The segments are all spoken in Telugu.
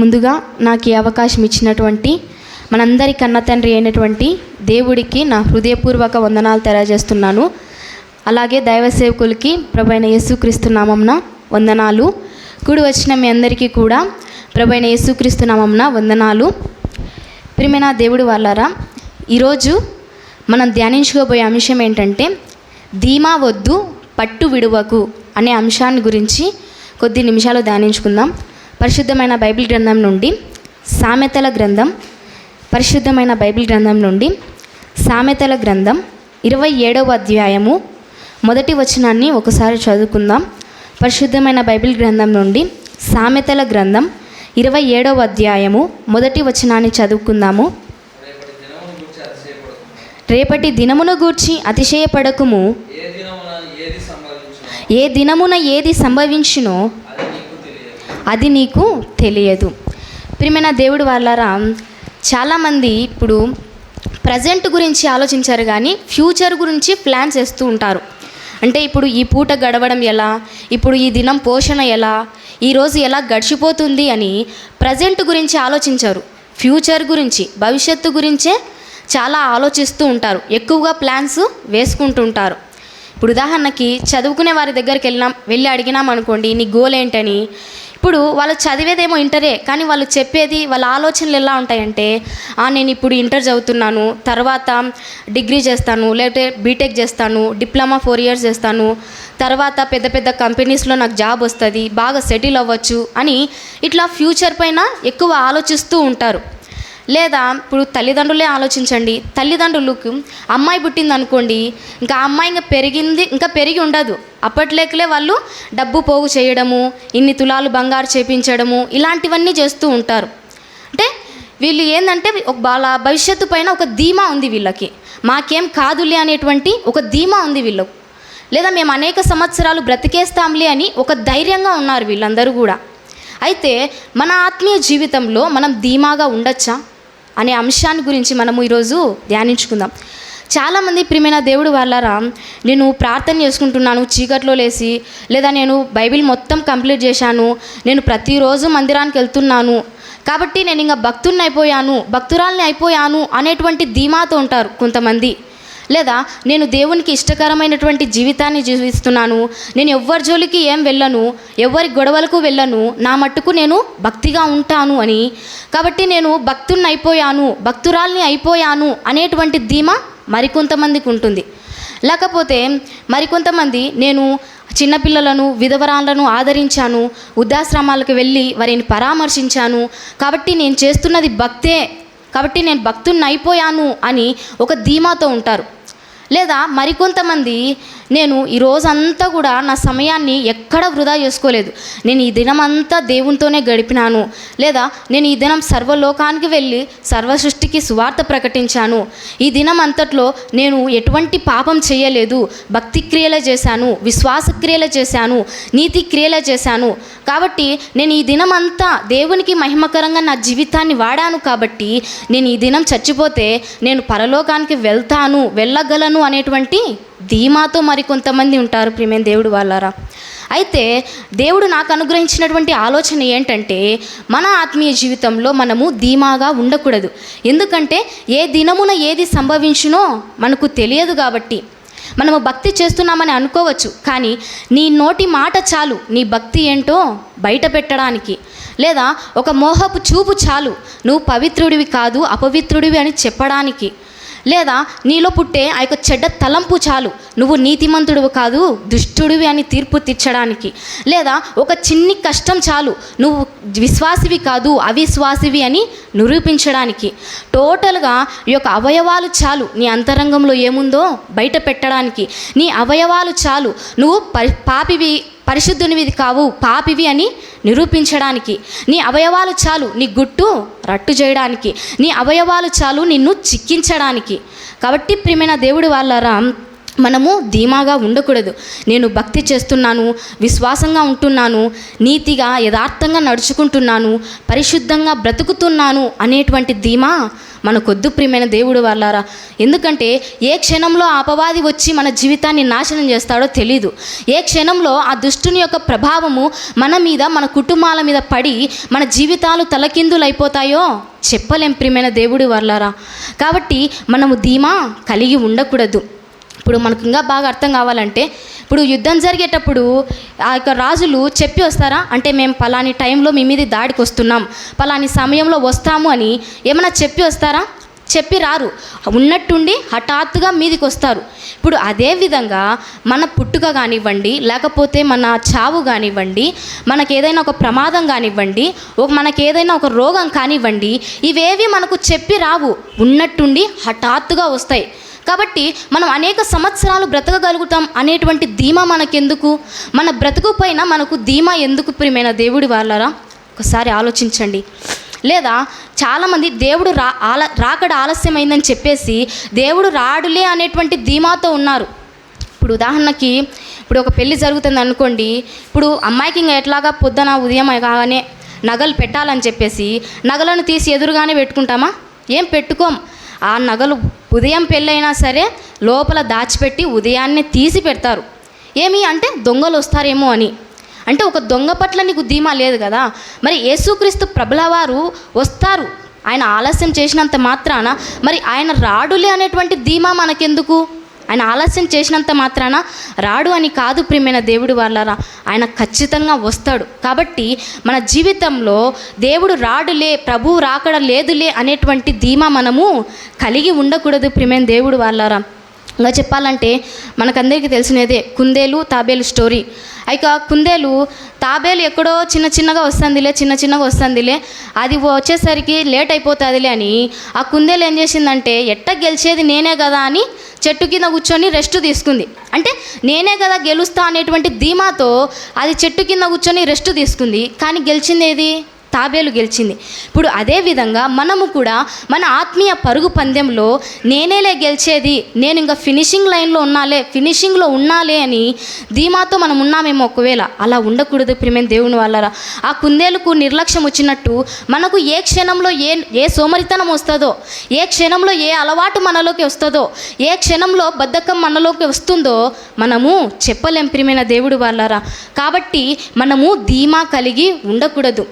ముందుగా నాకు ఈ అవకాశం ఇచ్చినటువంటి మనందరి కన్న తండ్రి అయినటువంటి దేవుడికి నా హృదయపూర్వక వందనాలు తెలియజేస్తున్నాను. అలాగే దైవ సేవకులకి ప్రభైన యేసుక్రీస్తు నామంన వందనాలు. కూడి వచ్చిన మీ అందరికీ కూడా ప్రభైన యేసుక్రీస్తు నామంన వందనాలు. ప్రియమైన దేవుడు వాళ్ళారా ఈరోజు మనం ధ్యానించుకోబోయే అంశం ఏంటంటే ధీమా వద్దు పట్టు విడువకు అనే అంశాన్ని గురించి కొద్ది నిమిషాలు ధ్యానించుకుందాం. పరిశుద్ధమైన బైబిల్ గ్రంథం నుండి సామెతల గ్రంథం పరిశుద్ధమైన బైబిల్ గ్రంథం నుండి సామెతల గ్రంథం ఇరవై ఏడవ అధ్యాయము. మొదటి వచనాన్ని ఒకసారి చదువుకుందాం. పరిశుద్ధమైన బైబిల్ గ్రంథం నుండి సామెతల గ్రంథం ఇరవై ఏడవ అధ్యాయము. మొదటి వచనాన్ని చదువుకుందాము. రేపటి దినమును గూర్చి అతిశయపడకుము. గూర్చి అతిశయపడకుము ఏ దినమున ఏది సంభవించునో ఏ దినమున ఏది సంభవించునో అది నీకు తెలియదు అది నీకు తెలియదు. ప్రియమైన దేవుడు వాళ్ళారా చాలామంది ఇప్పుడు ప్రజెంట్ గురించి ఆలోచించారు కానీ ఫ్యూచర్ గురించి ప్లాన్ చేస్తూ ఉంటారు. అంటే ఇప్పుడు ఈ పూట గడవడం ఎలా ఇప్పుడు ఈ దినం పోషణ ఎలా ఈరోజు ఎలా గడిచిపోతుంది అని ప్రజెంట్ గురించి ఆలోచించారు. ఫ్యూచర్ గురించి భవిష్యత్తు గురించే చాలా ఆలోచిస్తూ ఉంటారు. ఎక్కువగా ప్లాన్స్ వేసుకుంటుంటారు ఇప్పుడు ఉదాహరణకి చదువుకునే వారి దగ్గరికి వెళ్ళినాం వెళ్ళి అడిగినాం అనుకోండి నీ గోల్ ఏంటని ఇప్పుడు వాళ్ళు చదివేదేమో ఇంటరే కానీ వాళ్ళు చెప్పేది వాళ్ళ ఆలోచనలు ఎలా ఉంటాయంటే "ఆ, నేను ఇప్పుడు ఇంటర్ చదువుతున్నాను తర్వాత డిగ్రీ చేస్తాను లేకపోతే బీటెక్ చేస్తాను డిప్లొమా ఫోర్ ఇయర్స్ చేస్తాను తర్వాత పెద్ద పెద్ద కంపెనీస్లో నాకు జాబ్ వస్తుంది బాగా సెటిల్ అవ్వచ్చు అని ఇట్లా ఫ్యూచర్ పైన ఎక్కువ ఆలోచిస్తూ ఉంటారు. లేదా ఇప్పుడు తల్లిదండ్రులే ఆలోచించండి. తల్లిదండ్రులకు అమ్మాయి పుట్టింది అనుకోండి ఇంకా ఆ అమ్మాయి ఇంకా పెరిగింది ఇంకా పెరిగి ఉండదు. అప్పట్లేకలే వాళ్ళు డబ్బు పోగు చేయడము ఇన్ని తులాలు బంగారు చేపించడము ఇలాంటివన్నీ చేస్తూ ఉంటారు. అంటే వీళ్ళు ఏంటంటే ఒక వాళ్ళ భవిష్యత్తు పైన ఒక ధీమా ఉంది వీళ్ళకి. మాకేం కాదులే అనేటువంటి ఒక ధీమా ఉంది వీళ్ళకు లేదా మేము అనేక సంవత్సరాలు బ్రతికేస్తాంలే అని ఒక ధైర్యంగా ఉన్నారు వీళ్ళందరూ కూడా. అయితే మన ఆత్మీయ జీవితంలో మనం ధీమాగా ఉండొచ్చా? అనే అంశాన్ని గురించి మనము ఈరోజు ధ్యానించుకుందాం. చాలామంది ప్రియమైన దేవుడు వాళ్ళరా నేను ప్రార్థన చేసుకుంటున్నాను చీకట్లో లేసి లేదా నేను బైబిల్ మొత్తం కంప్లీట్ చేశాను నేను ప్రతిరోజు మందిరానికి వెళ్తున్నాను కాబట్టి నేను ఇంకా భక్తుడిని అయిపోయాను భక్తురాల్ని అయిపోయాను అనేటువంటి ధీమాతో ఉంటారు కొంతమంది. లేదా నేను దేవునికి ఇష్టకరమైనటువంటి జీవితాన్ని జీవిస్తున్నాను నేను ఎవ్వరి జోలికి ఏం వెళ్ళను ఎవరి గొడవలకు వెళ్ళను నా మట్టుకు నేను భక్తిగా ఉంటాను అని. కాబట్టి నేను భక్తుని అయిపోయాను భక్తురాల్ని అయిపోయాను అనేటువంటి ధీమా మరికొంతమందికి ఉంటుంది. లేకపోతే మరికొంతమంది నేను చిన్నపిల్లలను విధవరాలను ఆదరించాను వృద్ధాశ్రమాలకు వెళ్ళి వారిని పరామర్శించాను. కాబట్టి నేను చేస్తున్నది భక్తే కాబట్టి నేను భక్తుడిని అయిపోయాను అని ఒక ధీమాతో ఉంటారు. లేదా మరికొంతమంది నేను ఈ రోజంతా కూడా నా సమయాన్ని ఎక్కడ వృధా చేసుకోలేదు. నేను ఈ దినం అంతా దేవునితోనే గడిపినాను. లేదా నేను ఈ దినం సర్వలోకానికి వెళ్ళి సర్వ సృష్టికి సువార్త ప్రకటించాను. ఈ దినం అంతట్లో నేను ఎటువంటి పాపం చేయలేదు. భక్తి క్రియలు చేశాను. విశ్వాస క్రియలు చేశాను. నీతి క్రియలు చేశాను. కాబట్టి నేను ఈ దినం అంతా దేవునికి మహిమకరంగా నా జీవితాన్ని వాడాను కాబట్టి నేను ఈ దినం చచ్చిపోతే నేను పరలోకానికి వెళ్తాను వెళ్ళగలను అనేటువంటి ధీమాతో మరి కొంతమంది ఉంటారు ప్రియమైన దేవుడు వాళ్ళారా? అయితే దేవుడు నాకు అనుగ్రహించినటువంటి ఆలోచన ఏంటంటే మన ఆత్మీయ జీవితంలో మనము ధీమాగా ఉండకూడదు. ఎందుకంటే ఏ దినమున ఏది సంభవించునో మనకు తెలియదు కాబట్టి. మనము భక్తి చేస్తున్నామని అనుకోవచ్చు కానీ నీ నోటి మాట చాలు. నీ భక్తి ఏంటో బయట పెట్టడానికి. లేదా ఒక మోహపు చూపు చాలు. నువ్వు పవిత్రుడివి కాదు అపవిత్రుడివి అని చెప్పడానికి. లేదా నీలో పుట్టే ఆ యొక్క చెడ్డ తలంపు చాలు. నువ్వు నీతిమంతుడువు కాదు దుష్టుడివి అని తీర్పు తీర్చడానికి. లేదా ఒక చిన్ని కష్టం చాలు నువ్వు విశ్వాసివి కాదు అవిశ్వాసివి అని నిరూపించడానికి. టోటల్గా ఈ యొక్క అవయవాలు చాలు. నీ అంతరంగంలో ఏముందో బయట పెట్టడానికి. నీ అవయవాలు చాలు. నువ్వు పరి పాపివి పరిశుద్ధునివి కావు పాపివి అని నిరూపించడానికి. నీ అవయవాలు చాలు నీ గుట్టు రట్టు చేయడానికి. నీ అవయవాలు చాలు నిన్ను చిక్కించడానికి. కాబట్టి ప్రియమైన దేవుడి వాళ్ళరా మనము ధీమాగా ఉండకూడదు. నేను భక్తి చేస్తున్నాను విశ్వాసంగా ఉంటున్నాను నీతిగా యథార్థంగా నడుచుకుంటున్నాను పరిశుద్ధంగా బ్రతుకుతున్నాను అనేటువంటి ధీమా మనకొద్దు ప్రియమైన దేవుడు వాళ్ళారా ఎందుకంటే ఏ క్షణంలో అపవాది వచ్చి మన జీవితాన్ని నాశనం చేస్తాడో తెలీదు. ఏ క్షణంలో ఆ దుష్టుని యొక్క ప్రభావము మన మీద మన కుటుంబాల మీద పడి మన జీవితాలు తలకిందులైపోతాయో చెప్పలేం ప్రియమైన దేవుడు వాళ్ళారా కాబట్టి మనము ధీమా కలిగి ఉండకూడదు. ఇప్పుడు మనకు ఇంకా బాగా అర్థం కావాలంటే ఇప్పుడు యుద్ధం జరిగేటప్పుడు ఆ యొక్క రాజులు చెప్పి వస్తారా? అంటే మేము పలాని టైంలో మీ మీద దాడికి వస్తున్నాం పలాని సమయంలో వస్తాము అని ఏమైనా చెప్పి వస్తారా? చెప్పి రారు. ఉన్నట్టుండి హఠాత్తుగా మీదికి వస్తారు. ఇప్పుడు అదే విధంగా మన పుట్టుక కానివ్వండి లేకపోతే మన చావు కానివ్వండి మనకు ఏదైనా ఒక ప్రమాదం కానివ్వండి ఒక మనకు ఏదైనా ఒక రోగం కానివ్వండి ఇవేవి మనకు చెప్పి రావు. ఉన్నట్టుండి హఠాత్తుగా వస్తాయి. కాబట్టి మనం అనేక సంవత్సరాలు బ్రతకగలుగుతాం అనేటువంటి ధీమా మనకెందుకు? మన బ్రతుకు పైన మనకు ధీమా ఎందుకు ప్రియమైన దేవుడి వాళ్ళరా ఒకసారి ఆలోచించండి. లేదా చాలామంది దేవుడు రా ఆల రాకడ ఆలస్యమైందని చెప్పేసి దేవుడు రాడులే అనేటువంటి ధీమాతో ఉన్నారు. ఇప్పుడు ఉదాహరణకి ఇప్పుడు ఒక పెళ్ళి జరుగుతుంది అనుకోండి. ఇప్పుడు అమ్మాయికి ఇంకా ఎట్లాగా పొద్దున ఉదయం కాగానే నగలు పెట్టాలని చెప్పేసి నగలను తీసి ఎదురుగానే పెట్టుకుంటామా? ఏం పెట్టుకోం. ఆ నగలు ఉదయం పెళ్ళైనా సరే లోపల దాచిపెట్టి ఉదయాన్నే తీసి పెడతారు. ఏమి అంటే దొంగలు వస్తారేమో అని. అంటే ఒక దొంగ పట్ల నీకు ధీమా లేదు కదా. మరి యేసుక్రీస్తు ప్రభుల వారు వస్తారు. ఆయన ఆలస్యం చేసినంత మాత్రాన మరి ఆయన రాడులే అనేటువంటి ధీమా మనకెందుకు? ఆయన ఆలస్యం చేసినంత మాత్రాన రాడు అని కాదు ప్రియమైన దేవుడు వాళ్ళరా. ఆయన ఖచ్చితంగా వస్తాడు. కాబట్టి మన జీవితంలో దేవుడు రాడులే ప్రభువు రాకడ లేదులే అనేటువంటి ధీమా మనము కలిగి ఉండకూడదు ప్రియమైన దేవుడు వాళ్ళరా. ఇంకా చెప్పాలంటే మనకందరికీ తెలిసినదే కుందేలు తాబేలు స్టోరీ. ఇక కుందేలు తాబేలు ఎక్కడో చిన్న చిన్నగా వస్తుందిలే చిన్న చిన్నగా వస్తుందిలే అది వచ్చేసరికి లేట్ అయిపోతుందిలే అని ఆ కుందేలు ఏం చేసిందంటే ఎట్ట గెలిచేది నేనే కదా అని చెట్టు కింద కూర్చొని రెస్ట్ తీసుకుంది. అంటే నేనే కదా గెలుస్తా అనేటువంటి ధీమాతో అది చెట్టు కింద కూర్చొని రెస్ట్ తీసుకుంది. కానీ గెలిచింది ఏది తాబేలు గెలిచింది. ఇప్పుడు అదే విధంగా మనము కూడా మన ఆత్మీయ పరుగు పందెంలో నేనేలే గెలిచేది నేను ఇంకా ఫినిషింగ్ లైన్లో ఉన్నాలే ఫినిషింగ్లో ఉన్నాలే అని ధీమాతో మనం ఉన్నామేమో ఒకవేళ. అలా ఉండకూడదు ప్రిమేం దేవుని వాళ్ళరా. ఆ కుందేలకు నిర్లక్ష్యం వచ్చినట్టు మనకు ఏ క్షణంలో ఏ ఏ సోమరితనం వస్తుందో ఏ క్షణంలో ఏ అలవాటు మనలోకి వస్తుందో ఏ క్షణంలో బద్ధకం మనలోకి వస్తుందో మనము చెప్పలేం ప్రియమైన దేవుడు వాళ్ళరా. కాబట్టి మనము ధీమా కలిగి ఉండకూడదు.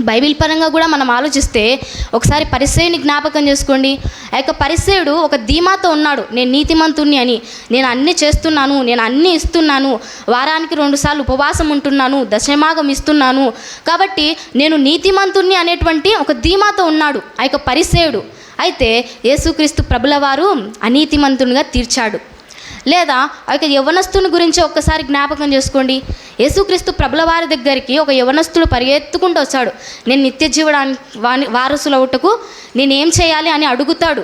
బైబిల్ పరంగా కూడా మనం ఆలోచిస్తే ఒకసారి పరిసయుని జ్ఞాపకం చేసుకోండి. ఆ యొక్క పరిసయుడు ఒక ధీమాతో ఉన్నాడు. నేను నీతిమంతుణ్ణి అని. నేను అన్నీ చేస్తున్నాను. నేను అన్నీ ఇస్తున్నాను. వారానికి రెండుసార్లు ఉపవాసం ఉంటున్నాను. దశమాగం ఇస్తున్నాను. కాబట్టి నేను నీతిమంతుణ్ణి అనేటువంటి ఒక ధీమాతో ఉన్నాడు ఆ యొక్క పరిసయుడు. అయితే యేసుక్రీస్తు ప్రభుల వారు అనీతిమంతునిగా తీర్చాడు. లేదా ఆ యొక్క యవనస్తుని గురించి ఒక్కసారి జ్ఞాపకం చేసుకోండి. యేసుక్రీస్తు ప్రభుల వారి దగ్గరికి ఒక యవనస్తుడు పరిగెత్తుకుంటూ వచ్చాడు. నేను నిత్య జీవడానికి వాని వారసులవుటకు నేనేం చేయాలి? అని అడుగుతాడు.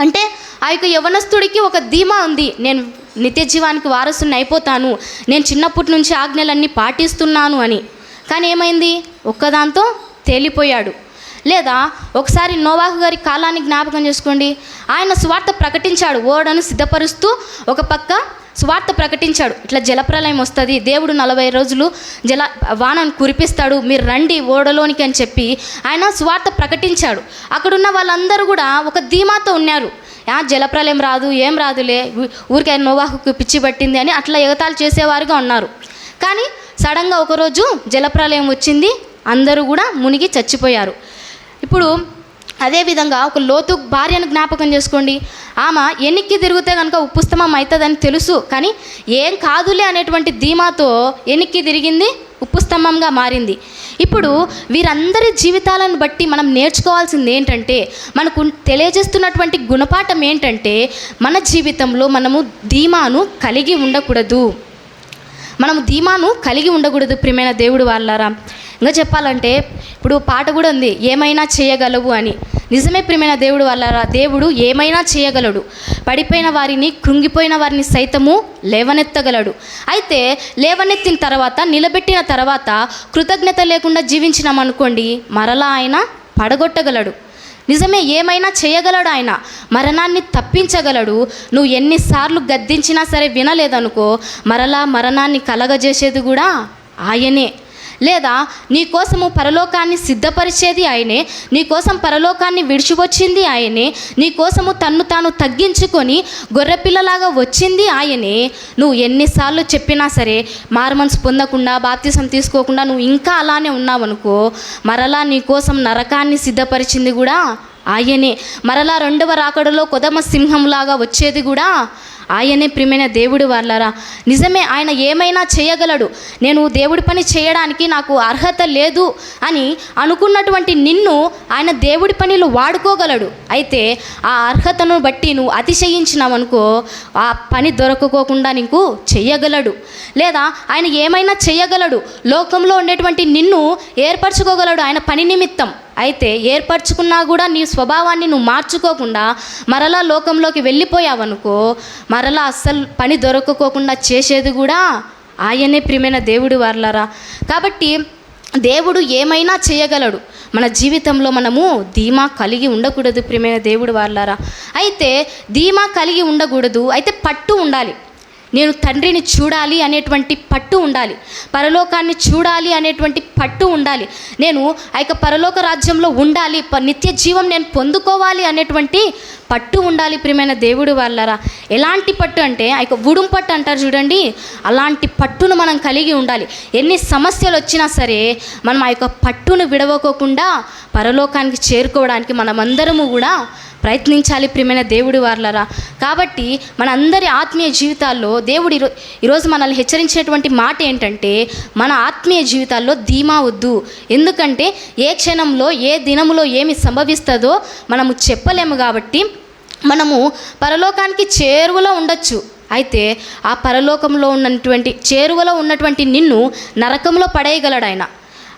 అంటే ఆ యొక్క యవనస్తుడికి ఒక ధీమా ఉంది. నేను నిత్య జీవానికి వారసుని అయిపోతాను. నేను చిన్నప్పటి నుంచి ఆజ్ఞలన్నీ పాటిస్తున్నాను అని. కానీ ఏమైంది? ఒక్కదాంతో తేలిపోయాడు. లేదా ఒకసారి నోవాహు గారి కాలాన్ని జ్ఞాపకం చేసుకోండి. ఆయన స్వార్థ ప్రకటించాడు. ఓడను సిద్ధపరుస్తూ ఒక పక్క స్వార్థ ప్రకటించాడు. ఇట్లా జలప్రలయం వస్తుంది. దేవుడు నలభై రోజులు జల వానను కురిపిస్తాడు. మీరు రండి ఓడలోనికి అని చెప్పి ఆయన స్వార్థ ప్రకటించాడు. అక్కడున్న వాళ్ళందరూ కూడా ఒక ధీమాతో ఉన్నారు. జలప్రలయం రాదు ఏం రాదులే ఊరికే నోవాహుకు పిచ్చి పట్టింది అని అట్లా ఎగతాలు చేసేవారుగా ఉన్నారు. కానీ సడన్గా ఒకరోజు జలప్రలయం వచ్చింది. అందరూ కూడా మునిగి చచ్చిపోయారు. ఇప్పుడు అదేవిధంగా ఒక లోతు భార్యను జ్ఞాపకం చేసుకోండి. ఆమె ఎన్నికి తిరిగితే కనుక ఉప్పుస్తమం అవుతుందని తెలుసు కానీ ఏం కాదులే అనేటువంటి ధీమాతో ఎన్నికి తిరిగింది ఉప్పుస్తంభంగా మారింది. ఇప్పుడు వీరందరి జీవితాలను బట్టి మనం నేర్చుకోవాల్సింది ఏంటంటే మనకు తెలియజేస్తున్నటువంటి గుణపాఠం ఏంటంటే మన జీవితంలో మనము ధీమాను కలిగి ఉండకూడదు. మనము ధీమాను కలిగి ఉండకూడదు ప్రియమైన దేవుడు వాళ్ళారా. ఇంకా చెప్పాలంటే ఇప్పుడు పాట కూడా ఉంది ఏమైనా చేయగలవు అని. నిజమే ప్రియమైన దేవుడు వల్ల దేవుడు ఏమైనా చేయగలడు. పడిపోయిన వారిని కృంగిపోయిన వారిని సైతము లేవనెత్తగలడు. అయితే లేవనెత్తిన తర్వాత నిలబెట్టిన తర్వాత కృతజ్ఞత లేకుండా జీవించినామనుకోండి మరలా ఆయన పడగొట్టగలడు. నిజమే ఏమైనా చేయగలడు ఆయన. మరణాన్ని తప్పించగలడు. నువ్వు ఎన్నిసార్లు గద్దించినా సరే వినలేదనుకో మరలా మరణాన్ని కలగజేసేది కూడా ఆయనే. లేదా నీ కోసము పరలోకాన్ని సిద్ధపరిచేది ఆయనే నీ కోసం పరలోకాన్ని విడిచివచ్చింది ఆయనే నీ కోసము తన్ను తాను తగ్గించుకొని గొర్రెపిల్లలాగా వచ్చింది ఆయనే. నువ్వు ఎన్నిసార్లు చెప్పినా సరే మారుమనసు పొందకుండా బాప్తిసం తీసుకోకుండా నువ్వు ఇంకా అలానే ఉన్నావనుకో మరలా నీ కోసం నరకాన్ని సిద్ధపరిచింది కూడా ఆయనే. మరలా రెండవ రాకడలో కొదమ సింహంలాగా వచ్చేది కూడా ఆయనే ప్రియమైన దేవుడు వాళ్ళరా. నిజమే ఆయన ఏమైనా చేయగలడు. నేను దేవుడి పని చేయడానికి నాకు అర్హత లేదు అని అనుకున్నటువంటి నిన్ను ఆయన దేవుడి పనిలో వాడుకోగలడు. అయితే ఆ అర్హతను బట్టి నువ్వు అతిశయించినావనుకో ఆ పని దొరకకోకుండా నీకు చెయ్యగలడు లేదా ఆయన ఏమైనా చేయగలడు. లోకంలో ఉండేటువంటి నిన్ను ఏర్పరచుకోగలడు ఆయన పని నిమిత్తం. అయితే ఏర్పరచుకున్నా కూడా నీ స్వభావాన్ని నువ్వు మార్చుకోకుండా మరలా లోకంలోకి వెళ్ళిపోయావనుకో మరలా అస్సలు పని దొరకకోకుండా చేసేది కూడా ఆయనే ప్రియమైన దేవుడు వర్లరా. కాబట్టి దేవుడు ఏమైనా చేయగలడు. మన జీవితంలో మనము ధీమా కలిగి ఉండకూడదు ప్రియమైన దేవుడు వాళ్ళారా అయితే ధీమా కలిగి ఉండకూడదు అయితే పట్టు ఉండాలి. నేను తండ్రిని చూడాలి అనేటువంటి పట్టు ఉండాలి. పరలోకాన్ని చూడాలి అనేటువంటి పట్టు ఉండాలి. నేను ఆ యొక్క పరలోక రాజ్యంలో ఉండాలి. ప- నిత్య జీవం నేను పొందుకోవాలి అనేటువంటి పట్టు ఉండాలి ప్రియమైన దేవుడు వాళ్ళరా. ఎలాంటి పట్టు అంటే ఆ యొక్క ఉడుం పట్టు అంటారు చూడండి. అలాంటి పట్టును మనం కలిగి ఉండాలి. ఎన్ని సమస్యలు వచ్చినా సరే మనం ఆ యొక్క పట్టును విడవకోకుండా పరలోకానికి చేరుకోవడానికి మనమందరము కూడా ప్రయత్నించాలి ప్రియమైన దేవుడి వార్లరా కాబట్టి మనందరి ఆత్మీయ జీవితాల్లో దేవుడు ఈరో ఈరోజు మనల్ని హెచ్చరించేటువంటి మాట ఏంటంటే మన ఆత్మీయ జీవితాల్లో ధీమా వద్దు. ఎందుకంటే ఏ క్షణంలో ఏ దినములో ఏమి సంభవిస్తుందో మనము చెప్పలేము కాబట్టి మనము పరలోకానికి చేరువలో ఉండొచ్చు. అయితే ఆ పరలోకంలో ఉన్నటువంటి చేరువలో ఉన్నటువంటి నిన్ను నరకంలో పడేయగలడు ఆయన.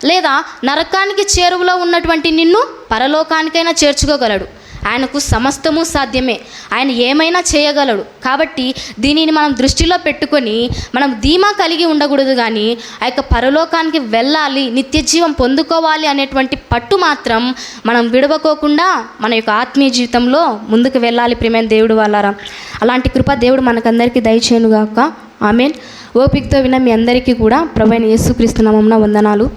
లేదా నరకానికి చేరువలో ఉన్నటువంటి నిన్ను పరలోకానికైనా చేర్చుకోగలడు. ఆయనకు సమస్తము సాధ్యమే. ఆయన ఏమైనా చేయగలడు. కాబట్టి దీనిని మనం దృష్టిలో పెట్టుకొని మనం ధీమా కలిగి ఉండకూడదు కానీ ఆ యొక్క పరలోకానికి వెళ్ళాలి నిత్య జీవం పొందుకోవాలి అనేటువంటి పట్టు మాత్రం మనం విడవకోకుండా మన యొక్క ఆత్మీయ జీవితంలో ముందుకు వెళ్ళాలి ప్రేమైన దేవుడు వాళ్ళారా అలాంటి కృప దేవుడు మనకందరికీ దయచేయనుగాక. ఆమెన్. ఓపికతో విన్న మీ అందరికీ కూడా ప్రభు అయిన యేసుక్రీస్తు నామమున వందనాలు.